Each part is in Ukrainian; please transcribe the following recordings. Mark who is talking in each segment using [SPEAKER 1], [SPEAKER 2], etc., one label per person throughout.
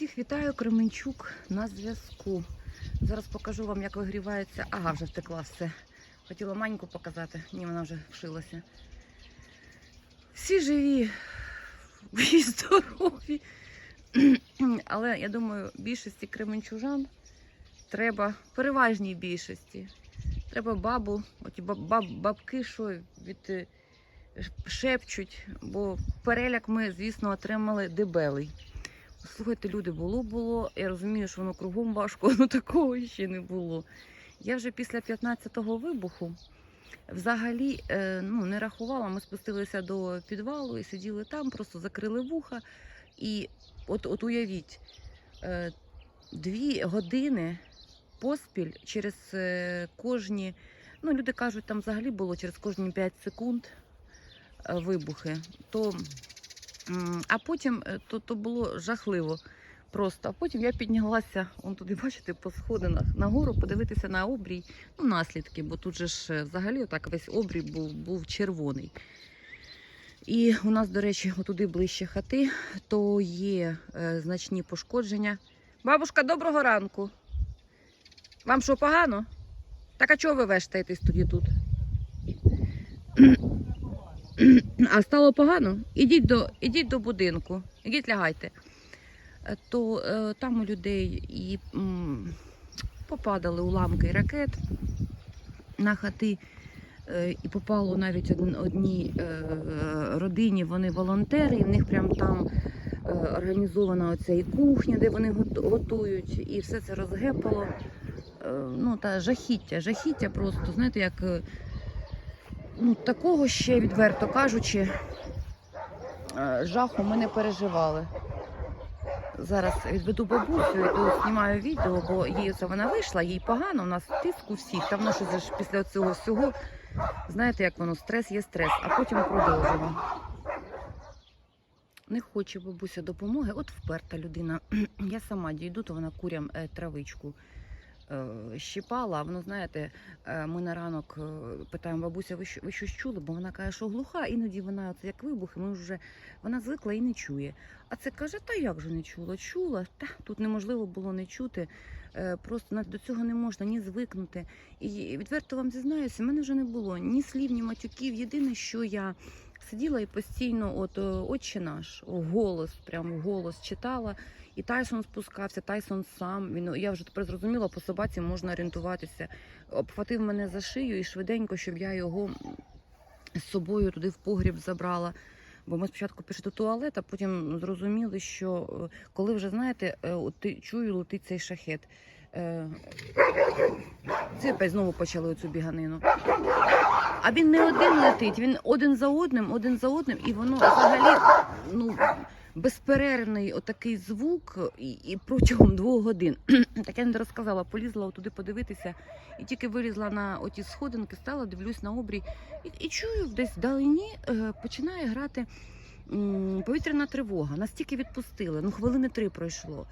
[SPEAKER 1] Всіх вітаю, Кременчук на зв'язку. Зараз покажу вам, як вигрівається. Ага, вже втекла все. Хотіла маньку показати, ні, вона вже вшилася. Всі живі і здорові. Але я думаю, більшості кременчужан треба, переважній більшості. Треба бабу, оті баб, баб- бабки, що від е, шепчуть, бо переляк ми, звісно, отримали дебелий. Слухайте, люди, було було. Я розумію, що воно кругом важко, але такого ще не було. Я вже після 15-го вибуху взагалі е, ну, не рахувала. Ми спустилися до підвалу і сиділи там, просто закрили вуха. І от, от уявіть, е, дві години поспіль через е, кожні, ну люди кажуть, там взагалі було через кожні 5 секунд вибухи. То А потім е, то, то було жахливо просто. А потім я піднялася, он туди, бачите, по сходинах нагору подивитися на обрій, ну, наслідки, бо тут же ж е, взагалі отак весь обрій був, був червоний. І у нас, до речі, отуди ближче хати, то є е, значні пошкодження. Бабушка, доброго ранку. Вам що погано? Так а чого ви вештаєтесь тоді тут? А стало погано? Ідіть до, ідіть до будинку, ідіть лягайте. Е, То е, там у людей і м, попадали уламки ракет на хати, е, і попало навіть од- одній е, родині, вони волонтери, і в них прям там е, організована оця і кухня, де вони готують, і все це розгепало. Е, ну, та жахіття, жахіття просто, знаєте, як. Ну, такого ще, відверто кажучи, е, жаху ми не переживали. Зараз відведу бабусю, йду, знімаю відео, бо їй оце вона вийшла, їй погано, у нас тиск у всіх. Там щось ж після цього всього, знаєте, як воно, стрес є стрес, а потім продовжимо. Не хоче бабуся допомоги, от вперта людина. Я сама дійду, то вона курям е, травичку е, щипала. А воно, знаєте, е, ми на ранок е, питаємо бабуся, ви, що, ви щось чули? Бо вона каже, що глуха, іноді вона от як вибухи, ми вже вона звикла і не чує. А це каже, та як же не чула? Чула, та тут неможливо було не чути. Е, Просто до цього не можна ні звикнути. І відверто вам зізнаюся, в мене вже не було ні слів, ні матюків. Єдине, що я сиділа і постійно, от отче наш, голос, прямо голос читала. І Тайсон спускався, Тайсон сам. Він я вже тепер зрозуміла, по собаці можна орієнтуватися. Обхватив мене за шию і швиденько, щоб я його з собою туди в погріб забрала. Бо ми спочатку пішли до туалета, потім зрозуміли, що е, коли вже знаєте, е, ти чую, летить цей шахет. Е, Це опять знову почали оцю біганину. А він не один летить, він один за одним, один за одним, і воно взагалі ну, безперервний отакий звук і, і протягом двох годин. так я не розказала, полізла туди подивитися, і тільки вилізла на оті сходинки, стала, дивлюсь на обрій, і, і чую, десь вдалині е, починає грати м, повітряна тривога. Настільки відпустили, ну хвилини три пройшло.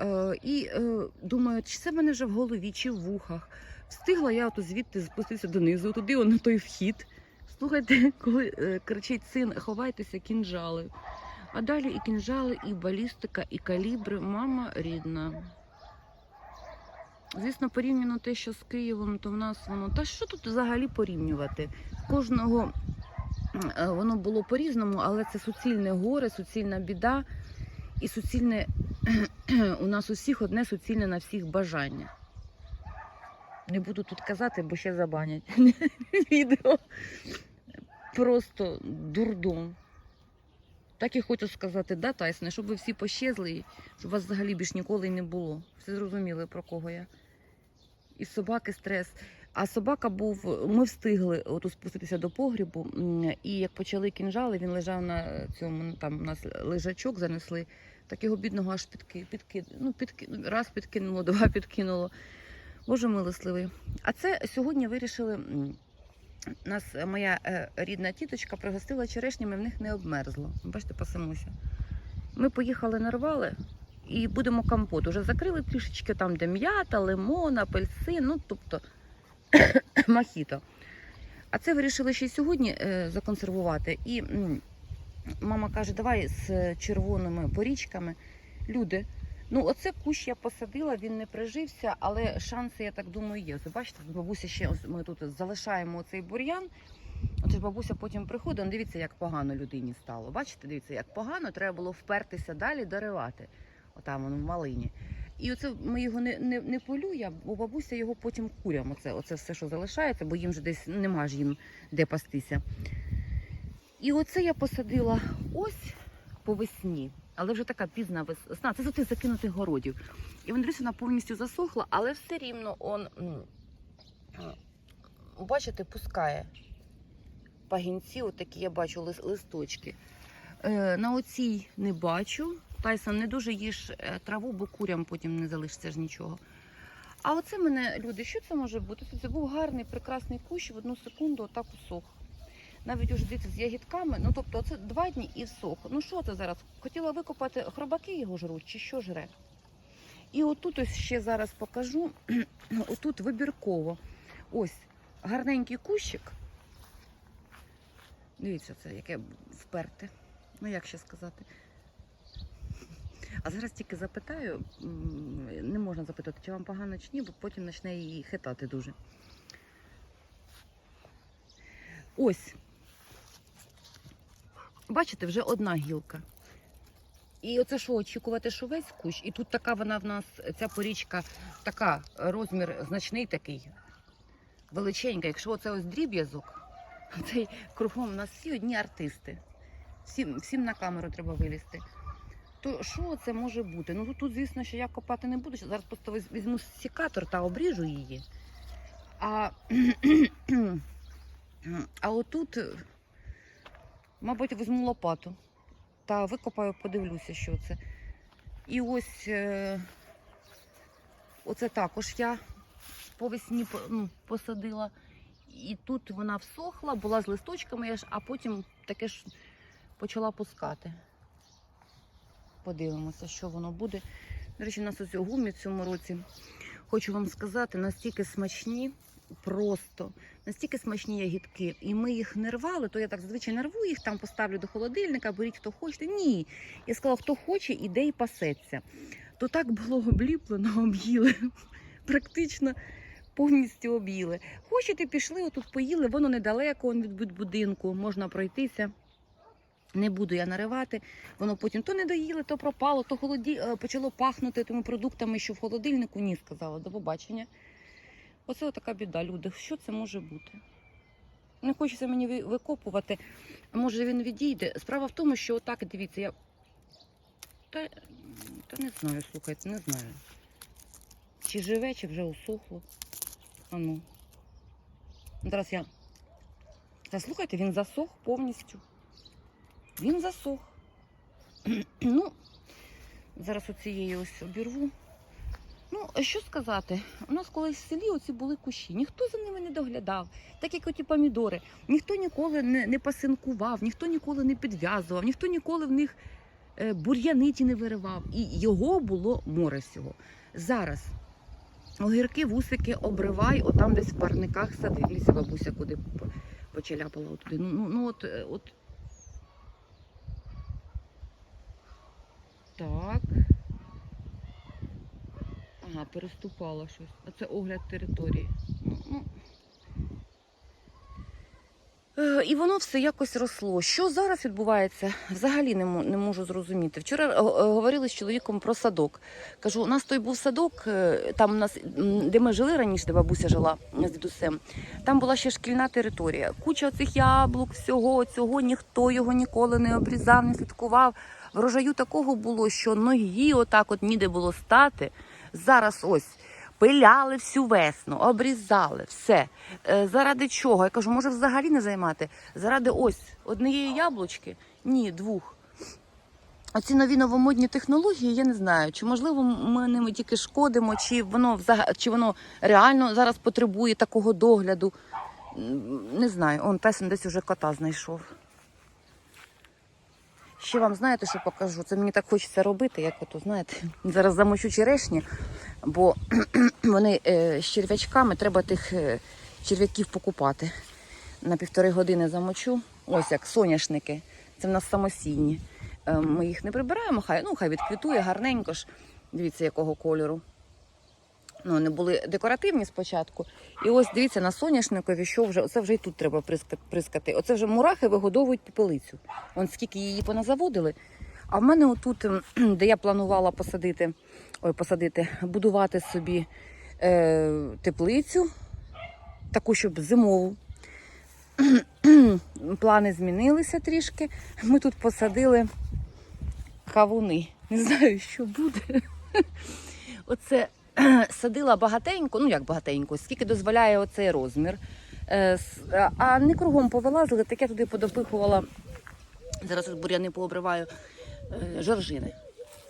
[SPEAKER 1] Е, і е, думаю, чи це в мене вже в голові, чи в вухах. Встигла я ото звідти спуститися донизу, туди на той вхід. Слухайте, коли е, кричить син, ховайтеся, кінжали. А далі і кінжали, і балістика, і калібри. Мама рідна. Звісно, порівняно те, що з Києвом, то в нас воно. Та що тут взагалі порівнювати? Кожного е, воно було по-різному, але це суцільне горе, суцільна біда і суцільне у нас усіх одне суцільне на всіх бажання. Не буду тут казати, бо ще забанять відео. Просто дурдом. Так і хочу сказати, да, Тайсоне, щоб ви всі пощезли, щоб вас взагалі більш ніколи не було. Всі зрозуміли, про кого я. І собаки стрес. А собака був, ми встигли отут спуститися до погрібу, і як почали кінжали, він лежав на цьому, там у нас лежачок занесли, так його бідного аж підки, підки, ну, підки, раз підкинуло, два підкинуло. Боже милосливий. А це сьогодні вирішили. М, Нас е, моя е, рідна тіточка пригостила черешнями, в них не обмерзло. Бачите, пасемося. Ми поїхали нарвали і будемо компот. Уже закрили трішечки там, де м'ята, лимон, апельсин, ну тобто мохіто. А це вирішили ще й сьогодні е, законсервувати. І мама каже, давай з червоними порічками. Люди, Ну, оце кущ я посадила, він не прижився, але шанси, я так думаю, є. Бачите, бабуся ще ось ми тут залишаємо цей бур'ян. От ж бабуся потім приходить, ну, дивіться, як погано людині стало. Бачите, дивіться, як погано, треба було впертися далі, доривати. Отам воно в малині. І оце ми його не, не, не полює, бо бабуся його потім курям. Оце, оце все, що залишається, бо їм же десь нема ж їм де пастися. І оце я посадила ось по весні, але вже така пізна весна. Це з тих закинутих городів. І вона дивіться, вона повністю засохла, але все рівно он, бачите, пускає пагінці, отакі я бачу листочки. Е, на оцій не бачу. Тайсон, не дуже їж е, траву, бо курям потім не залишиться ж нічого. А оце мене, люди, що це може бути? Це був гарний, прекрасний кущ, в одну секунду отак усох. Навіть уже дивіться, з ягідками, ну тобто це два дні і всох. Ну що це зараз? Хотіла викопати хробаки його жруть, чи що жре? І отут ось ще зараз покажу. Отут вибірково. Ось гарненький кущик. Дивіться, це яке вперте. Ну як ще сказати? А зараз тільки запитаю, не можна запитати, чи вам погано чи ні, бо потім почне її хитати дуже. Ось. Бачите, вже одна гілка. І оце що, очікувати, що весь кущ. І тут така вона в нас, ця порічка, така розмір значний такий, величенька. Якщо оце ось дріб'язок, цей кругом у нас всі одні артисти. Всім, всім на камеру треба вилізти. То що це може бути? Ну тут, звісно, що я копати не буду. Зараз просто віз- візьму секатор та обріжу її. А, а отут, мабуть, візьму лопату та викопаю, подивлюся, що це. І ось е, оце також я по весні ну, посадила. І тут вона всохла, була з листочками, а потім таке ж почала пускати. Подивимося, що воно буде. До речі, у нас ось гумі в цьому році. Хочу вам сказати, настільки смачні, просто настільки смачні ягідки. І ми їх не рвали, то я так зазвичай не рву їх, там поставлю до холодильника, беріть хто хоче. Ні. Я сказала, хто хоче, іде і пасеться. То так було обліплено, об'їли. Практично повністю об'їли. Хочете, пішли, отут поїли, воно недалеко он від будинку, можна пройтися. Не буду я наривати. Воно потім то не доїли, то пропало, то холоді... е, почало пахнути тими продуктами, що в холодильнику. Ні, сказала. До побачення. Оце така біда, люди. Що це може бути? Не хочеться мені викопувати. Може він відійде. Справа в тому, що отак, дивіться, я. Та, та не знаю, слухайте, не знаю. Чи живе, чи вже усохло. А ну. Зараз я. Та слухайте, він засох повністю. Він засох. ну, зараз оцієї ось обірву. Ну, що сказати? У нас колись в селі оці були кущі. Ніхто за ними не доглядав, так як оті помідори. Ніхто ніколи не, не пасинкував, ніхто ніколи не підв'язував, ніхто ніколи в них е, бур'яни не виривав. І його було море всього. Зараз огірки, вусики обривай, отам десь в парниках сади. Лісі бабуся куди по- почаляпала отуди. Ну, ну, ну от, е, от. Так. Ага, переступала щось. А це огляд території. Ну, ну. Е, І воно все якось росло. Що зараз відбувається, взагалі не, не можу зрозуміти. Вчора е, е, говорили з чоловіком про садок. Кажу, у нас той був садок, там у нас, де ми жили раніше, де бабуся жила з дідусем. Там була ще шкільна територія. Куча цих яблук, всього цього, ніхто його ніколи не обрізав, не слідкував. Врожаю такого було, що ноги отак от ніде було стати. Зараз ось пиляли всю весну, обрізали все. Е, заради чого? Я кажу, може взагалі не займати? Заради ось однієї яблучки? Ні, двох. Оці нові новомодні технології, я не знаю, чи можливо ми ними тільки шкодимо, чи воно чи воно реально зараз потребує такого догляду. Не знаю, он Тесен десь уже кота знайшов. Ще вам знаєте, що покажу? Це мені так хочеться робити, як ото, знаєте, зараз замочу черешні, бо вони е, з черв'ячками, треба тих е, черв'яків покупати. На півтори години замочу. Ось як соняшники. Це в нас самосійні. Е, Ми їх не прибираємо, хай, ну, хай відквітує гарненько ж. Дивіться, якого кольору. Ну, вони були декоративні спочатку. І ось дивіться на соняшникові, що вже оце вже і тут треба прискати. Оце вже мурахи вигодовують попелицю. Вон скільки її поназаводили. А в мене отут, ем, де я планувала посадити, ой, посадити, будувати собі е, теплицю, таку, щоб зимову. Плани змінилися трішки. Ми тут посадили кавуни. Не знаю, що буде. Оце садила багатенько, ну як багатенько, скільки дозволяє оцей розмір. Е, А не кругом повилазили, так я туди подопихувала. Зараз тут буряни пообриваю е, жоржини.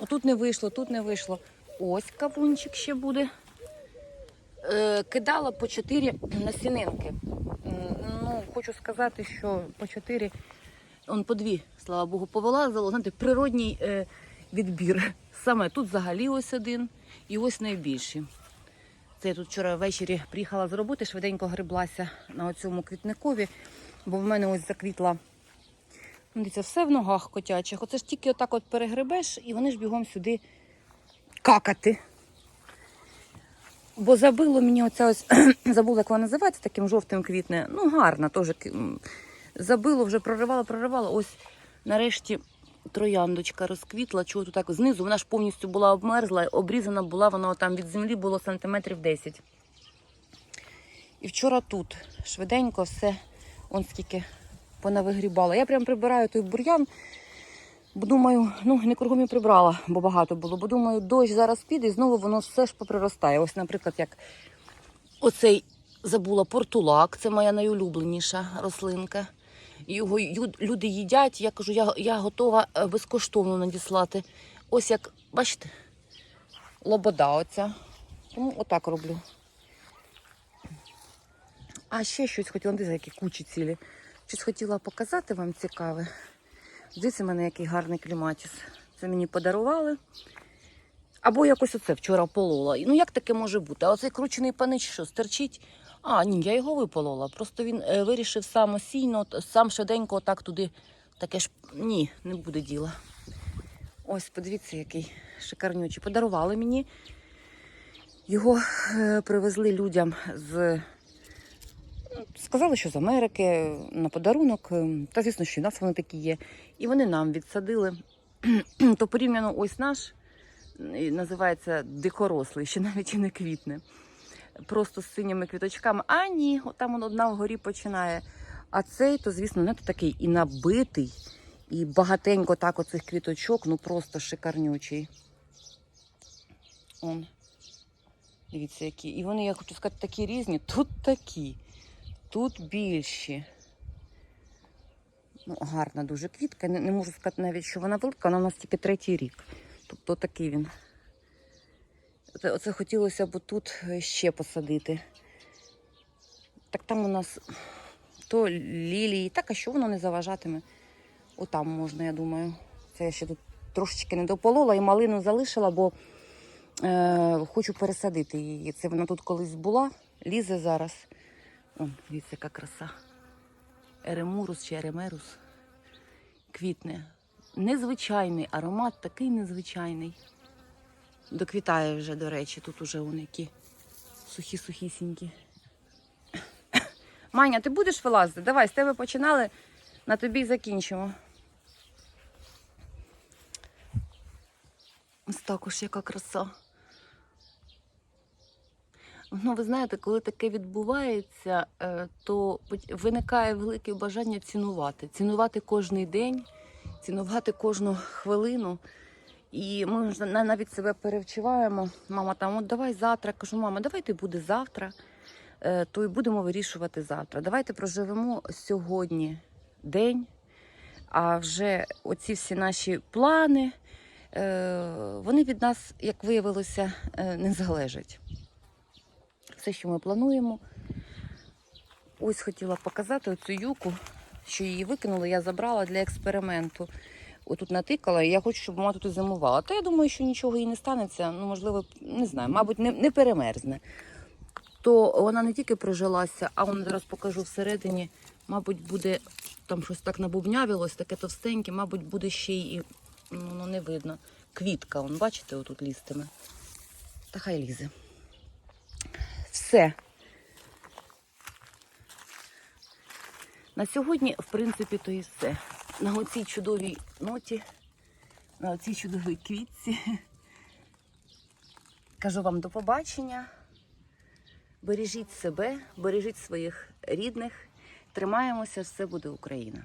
[SPEAKER 1] Отут не вийшло, тут не вийшло. Ось кавунчик ще буде. Е, Кидала по 4 насінинки. Ну, хочу сказати, що по 4, он по дві, слава Богу, повилазило. Знаєте, природній е, відбір. Саме тут взагалі ось один і ось найбільші. Це я тут вчора ввечері приїхала з роботи, швиденько гриблася на цьому квітникові, бо в мене ось заквітла. Ну, Дивіться, все в ногах котячих. Оце ж тільки отак от перегребеш, і вони ж бігом сюди какати. Бо забило мені оця ось, забула, як вона називається, таким жовтим квітне. Ну, гарна теж. Забило, вже проривала, проривала. Ось нарешті трояндочка розквітла. Чого тут так знизу? Вона ж повністю була обмерзла, обрізана була, вона там від землі було сантиметрів 10. І вчора тут швиденько все, он скільки понавигрібала. Я прям прибираю той бур'ян. Бо думаю, ну не кругом і прибрала, бо багато було. Бо думаю, дощ зараз піде і знову воно все ж поприростає. Ось, наприклад, як оцей забула портулак, це моя найулюбленіша рослинка. Його люди їдять. Я кажу, я, я готова е, безкоштовно надіслати. Ось як, бачите, лобода оця. Тому отак роблю. А ще щось хотіла, дивіться, які кучі цілі. Щось хотіла показати вам цікаве. Дивіться, в мене який гарний кліматіс. Це мені подарували. Або якось оце вчора полола. Ну як таке може бути? А оцей кручений панич що, стерчить? А, ні, я його виполола. Просто він е, вирішив самостійно, сам швиденько отак туди. Таке ж ні, не буде діла. Ось, подивіться, який шикарнючий. Подарували мені. Його е, привезли людям з Сказали, що з Америки на подарунок. е, Та звісно, що в нас вони такі є. І вони нам відсадили. То порівняно ось наш е, називається дикорослий, ще навіть і не квітне. Просто з синіми квіточками. А ні, там одна вгорі починає. А цей, то, звісно, не такий і набитий, і багатенько так оцих квіточок, ну просто шикарнючий. Он. Дивіться, які. І вони, я хочу сказати, такі різні. Тут такі. Тут більші. Ну, гарна дуже квітка. Не, не можу сказати навіть, що вона велика, вона у нас тільки третій рік. Тобто такий він. Оце, хотілося б тут ще посадити. Так там у нас то лілії, так, а що воно не заважатиме? Отам можна, я думаю. Це я ще тут трошечки не дополола і малину залишила, бо е, хочу пересадити її. Це вона тут колись була, лізе зараз. О, дивіться, яка краса. Еремурус чи еремерус квітне. Незвичайний аромат, такий незвичайний. Доквітає вже, до речі, тут уже вони які сухі-сухісінькі. Маня, ти будеш вилазити? Давай, з тебе починали, на тобі й закінчимо. Ось також яка краса. Ну, ви знаєте, коли таке відбувається, е, то виникає велике бажання цінувати. Цінувати кожний день, цінувати кожну хвилину. І ми на- навіть себе перевчуваємо. Мама там, от давай завтра. Кажу, мама, давайте буде завтра, е, то й будемо вирішувати завтра. Давайте проживемо сьогодні день, а вже оці всі наші плани, е, вони від нас, як виявилося, е, не залежать все, що ми плануємо. Ось хотіла показати оцю юку, що її викинули, я забрала для експерименту. Отут натикала, і я хочу, щоб вона тут зимувала. Та я думаю, що нічого їй не станеться. Ну, можливо, не знаю, мабуть, не, не перемерзне. То вона не тільки прижилася, а вон зараз покажу всередині. Мабуть, буде там щось так набубнявілось, таке товстеньке, мабуть, буде ще й ну, ну, не видно. квітка, он, бачите, отут лістиме. Та хай лізе. Все. На сьогодні, в принципі, то і все. На оцій чудовій ноті, на оцій чудовій квітці. Кажу вам до побачення. Бережіть себе, бережіть своїх рідних. Тримаємося, все буде Україна.